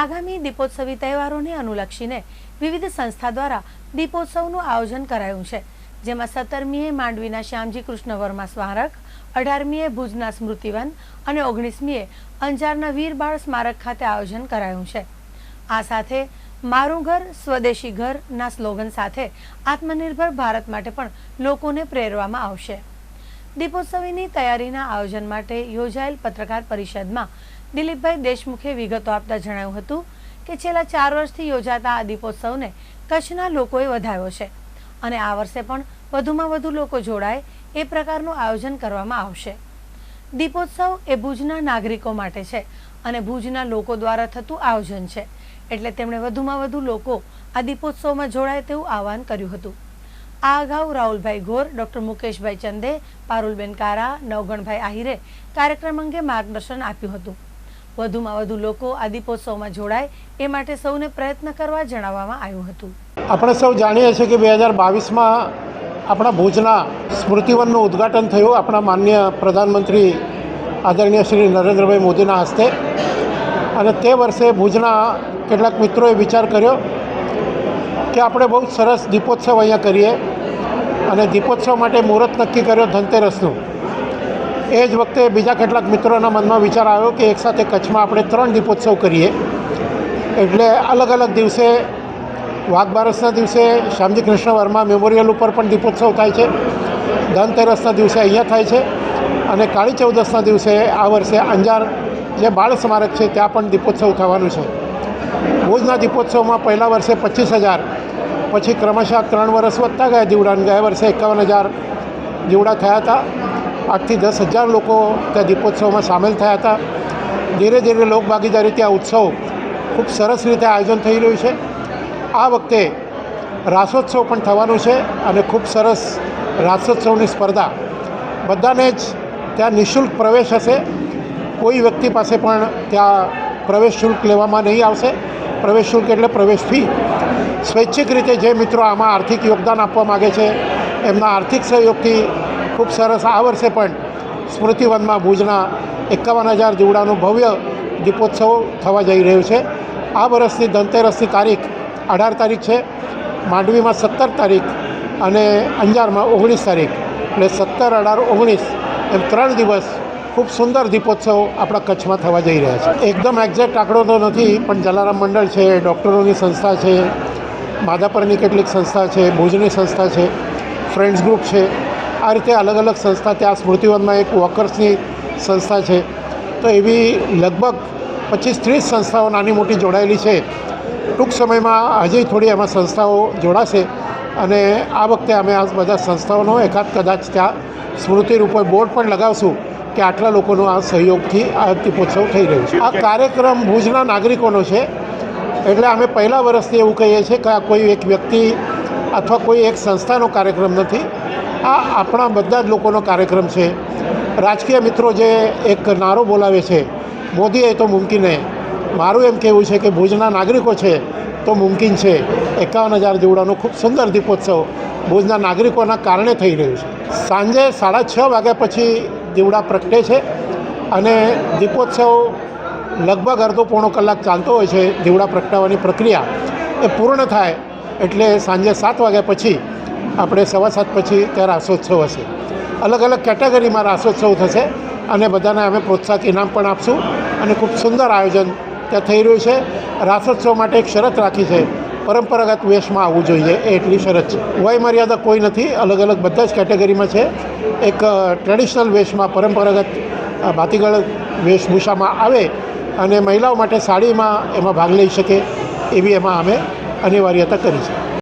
આગામી દીપોત્સવી તહેવારોને અનુલક્ષીને વિવિધ સંસ્થા દ્વારા દીપોત્સવનું આયોજન કરાયું છે, જેમાં સત્તરમીએ માંડવીના શ્યામજી કૃષ્ણ વર્મા સ્મારક, અઢારમીએ ભુજના સ્મૃતિવન અને ઓગણીસમીએ અંજારના વીરબાળ સ્મારક ખાતે આયોજન કરાયું છે. આ સાથે મારું ઘર, સ્વદેશી ઘરના સ્લોગન સાથે આત્મનિર્ભર ભારત માટે પણ લોકોને પ્રેરવામાં આવશે. દીપોત્સવીની તૈયારીના આયોજન માટે યોજાયેલ પત્રકાર પરિષદમાં દિલીપભાઈ દેશમુખે વિગતો આપતા જણાવ્યું હતું કે છેલ્લા ચાર વર્ષથી યોજાતા આ દીપોત્સવને કચ્છના લોકોએ વધાવ્યો છે અને આ વર્ષે પણ વધુમાં વધુ લોકો જોડાય એ પ્રકારનું આયોજન કરવામાં આવશે. દીપોત્સવ એ ભુજના નાગરિકો માટે છે અને ભુજના લોકો દ્વારા થતું આયોજન છે. એટલે તેમણે વધુમાં વધુ લોકો આ દીપોત્સવમાં જોડાય તેવું આહવાન કર્યું હતું. આ અગાઉ રાહુલભાઈ ઘોર ડોક્ટર મુકેશભાઈ ચંદે, પારુલબેન કારા, નવગણભાઈ આહિરે કાર્યક્રમ અંગે માર્ગદર્શન આપ્યું હતું. વધુમાં વધુ લોકો આ દીપોત્સવમાં જોડાય એ માટે સૌને પ્રયત્ન કરવા જણાવવામાં આવ્યું હતું. આપણે સૌ જાણીએ છીએ કે બે હજાર બાવીસમાં આપણા ભુજના સ્મૃતિવનનું ઉદ્ઘાટન થયું આપણા માન્ય પ્રધાનમંત્રી આદરણીય શ્રી નરેન્દ્રભાઈ મોદીના હસ્તે. અને તે વર્ષે ભુજના કેટલાક મિત્રોએ વિચાર કર્યો કે આપણે બહુ સરસ દીપોત્સવ અહીંયા કરીએ. અને દીપોત્સવ માટે મુહૂર્ત નક્કી કર્યો ધનતેરસનું. એ જ વખતે બીજા કેટલાક મિત્રોના મનમાં વિચાર આવ્યો કે એકસાથે કચ્છમાં આપણે ત્રણ દીપોત્સવ કરીએ. એટલે અલગ અલગ દિવસે વાઘ બારસના દિવસે શ્યામજી કૃષ્ણ વર્મા મેમોરિયલ ઉપર પણ દીપોત્સવ થાય છે. ધનતેરસના દિવસે અહીંયા થાય છે અને કાળી ચૌદસના દિવસે આ વર્ષે અંજાર જે બાળ સ્મારક છે ત્યાં પણ દીપોત્સવ થવાનું છે. ભુજના દીપોત્સવમાં પહેલા વર્ષે પચીસ હજાર, પછી ક્રમશઃ ત્રણ વર્ષ વધતા ગયા. દીવડાને ગયા વર્ષે એકાવન હજાર દીવડા થયા હતા. આઠથી દસ હજાર લોકો ત્યાં દીપોત્સવમાં સામેલ થયા હતા. ધીરે ધીરે લોકભાગીદારી ત્યાં ઉત્સવ ખૂબ સરસ રીતે આયોજન થઈ રહ્યું છે. આ વખતે રાસોત્સવ પણ થવાનું છે અને ખૂબ સરસ રાસોત્સવની સ્પર્ધા. બધાને જ ત્યાં નિઃશુલ્ક પ્રવેશ હશે. કોઈ વ્યક્તિ પાસે પણ ત્યાં પ્રવેશ શુલ્ક લેવામાં નહીં આવશે. પ્રવેશ શુલ્ક એટલે પ્રવેશ ફી. સ્વૈચ્છિક રીતે જે મિત્રો આમાં આર્થિક યોગદાન આપવા માગે છે, એમના આર્થિક સહયોગથી ખૂબ સરસ આ વર્ષે પણ સ્મૃતિવનમાં ભુજના એકાવન હજાર દીવડાનું ભવ્ય દીપોત્સવ થવા જઈ રહ્યું છે. આ વર્ષની ધનતેરસની તારીખ અઢાર તારીખ છે, માંડવીમાં સત્તર તારીખ અને અંજારમાં ઓગણીસ તારીખ. એટલે સત્તર, અઢાર, ઓગણીસ એમ ત્રણ દિવસ ખૂબ સુંદર દીપોત્સવ આપણા કચ્છમાં થવા જઈ રહ્યા છે. એકદમ એક્ઝેક્ટ આંકડો તો નથી, પણ જલારામ મંડળ છે, ડૉક્ટરોની સંસ્થા છે, માધાપરની કેટલીક સંસ્થા છે, ભુજની સંસ્થા છે ફ્રેન્ડ્સ ગ્રુપ છે આ રીતે અલગ અલગ સંસ્થા ત્યાં સ્મૃતિવનમાં એક વોકર્સની સંસ્થા છે. તો એવી લગભગ પચીસ ત્રીસ સંસ્થાઓ નાની મોટી જોડાયેલી છે. ટૂંક સમયમાં હજી થોડી એમાં સંસ્થાઓ જોડાશે અને આ વખતે અમે આ બધા સંસ્થાઓનો એકાદ કદાચ ત્યાં સ્મૃતિ રૂપે બોર્ડ પણ લગાવશું કે આટલા લોકોનો આ સહયોગથી આ દીપોત્સવ થઈ રહ્યો છે. આ કાર્યક્રમ ભુજના નાગરિકોનો છે. એટલે અમે પહેલાં વર્ષથી એવું કહીએ છીએ કે આ કોઈ એક વ્યક્તિ અથવા કોઈ એક સંસ્થાનો કાર્યક્રમ નથી. આ આપણા બધા જ લોકોનો કાર્યક્રમ છે. રાજકીય મિત્રો જે એક નારો બોલાવે છે, મોદીએ તો મુમકિન. હે મારું એમ કહેવું છે કે ભુજના નાગરિકો છે, તો મુમકિન છે. એકાવન હજાર જેવડાનો ખૂબ સુંદર દીપોત્સવ ભુજના નાગરિકોના કારણે થઈ રહ્યું છે. સાંજે સાડા છ વાગ્યા પછી દીવડા પ્રગટે છે અને દીપોત્સવ લગભગ અડધો પોણો કલાક ચાલતો હોય છે દીવડા પ્રગટાવવાની પ્રક્રિયા એ પૂર્ણ થાય એટલે સાંજે સાત વાગ્યા પછી આપણે સવા સાત પછી ત્યાં રાસોત્સવ હશે. અલગ અલગ કેટેગરીમાં રાસોત્સવ થશે અને બધાને અમે પ્રોત્સાહક ઇનામ પણ આપશું અને ખૂબ સુંદર આયોજન ત્યાં થઈ રહ્યું છે. રાસોત્સવ માટે એક શરત રાખી છે. પરંપરાગત વેશમાં આવવું જોઈએ એ એટલી શરત છે. વય મર્યાદા કોઈ નથી. અલગ અલગ બધા જ કેટેગરીમાં છે. એક ટ્રેડિશનલ વેશમાં પરંપરાગત ભાતીગળ વેશભૂષામાં આવે અને મહિલાઓ માટે સાડીમાં એમાં ભાગ લઈ શકે એવી એમાં અમે અનિવાર્યતા કરી છે.